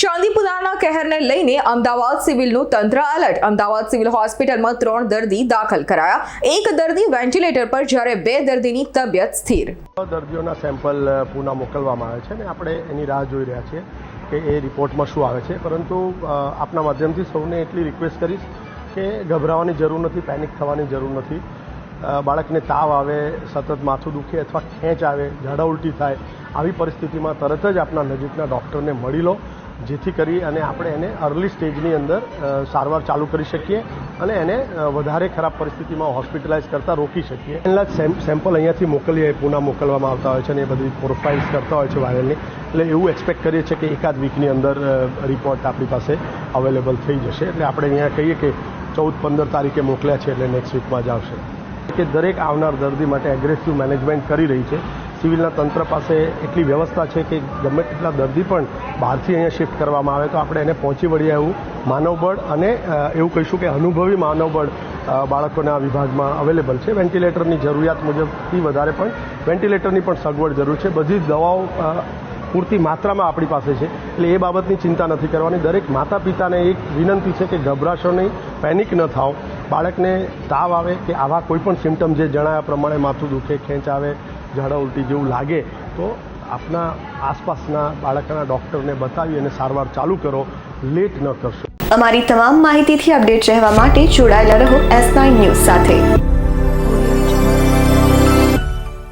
ચાંદીપુરાના કહેરને લઈને અમદાવાદ સિવિલનું તંત્ર alert. Ahmedabad civil હોસ્પિટલમાં ત્રણ દર્દી દાખલ કરાયા. એક દર્દી વેન્ટિલેટર પર જ્યારે બે દર્દીની તબિયત સ્થિર. દર્દીઓના સેમ્પલ પુના મોકલવામાં આવે છે અને આપણે એની રાહ જોઈ રહ્યા છીએ કે એ રિપોર્ટમાં શું આવે છે. પરંતુ આપના માધ્યમથી સૌને એટલી રિક્વેસ્ટ કરીશ કે ગભરાવાની જરૂર નથી પેનિક થવાની જરૂર નથી. બાળકને તાવ આવે, સતત માથું દુખે અથવા ખેંચ આવે, ઝાડા ઉલટી થાય, આવી પરિસ્થિતિમાં તરત જ આપના નજીકના ડૉક્ટરને મળી લો. જેથી કરી અને આપણે એને અર્લી સ્ટેજની અંદર સારવાર ચાલુ કરી શકીએ અને એને વધારે ખરાબ પરિસ્થિતિમાં હોસ્પિટલાઇઝ કરતાં રોકી શકીએ. એના સેમ સેમ્પલ અહીંયાથી મોકલીએ, પુના મોકલવામાં આવતા હોય છે અને એ બધી પ્રોફાઇલ્સ કરતા હોય છે વાયરલની એટલે એવું એક્સપેક્ટ કરીએ છીએ કે એકાદ વીકની અંદર રિપોર્ટ આપણી પાસે અવેલેબલ થઈ જશે. એટલે આપણે અહીંયા કહીએ કે ચૌદ, પંદર તારીખે મોકલ્યા છે એટલે નેક્સ્ટ વીકમાં જ આવશે. કે દરેક આવનાર દર્દી માટે એગ્રેસિવ મેનેજમેન્ટ કરી રહી છે. સિવિલના તંત્ર પાસે એટલી વ્યવસ્થા છે કે ગમે તેટલા દર્દી પણ બહારથી અહીંયા શિફ્ટ કરવામાં આવે તો આપણે એને પહોંચી વળીએ એવું માનવબળ અને એવું કહીશું કે અનુભવી માનવબળ બાળકોના વિભાગમાં અવેલેબલ છે. વેન્ટિલેટરની જરૂરિયાત મુજબથી વધારે પણ વેન્ટિલેટરની પણ સગવડ જરૂર છે. બધી જ દવાઓ પૂરતી માત્રામાં આપણી પાસે છે. એટલે એ બાબતની ચિંતા નથી કરવાની. દરેક માતા પિતાને એક વિનંતી છે કે ગભરાશો નહીં પેનિક ન થાઓ. બાળકને તાવ આવે કે આવા કોઈપણ સિમ્ટમ જે જણાયા પ્રમાણે માથું દુખે, ખેંચ આવે ઝાડા ઉલટી જેવું લાગે, તો આપના આસપાસના બાળકના ડૉક્ટરને બતાવી અને સારવાર ચાલુ કરો. લેટ ન કરશો. અમારી તમામ માહિતીથી અપડેટ રહેવા માટે જોડાયેલા રહો એસ નાઇન ન્યૂઝ સાથે.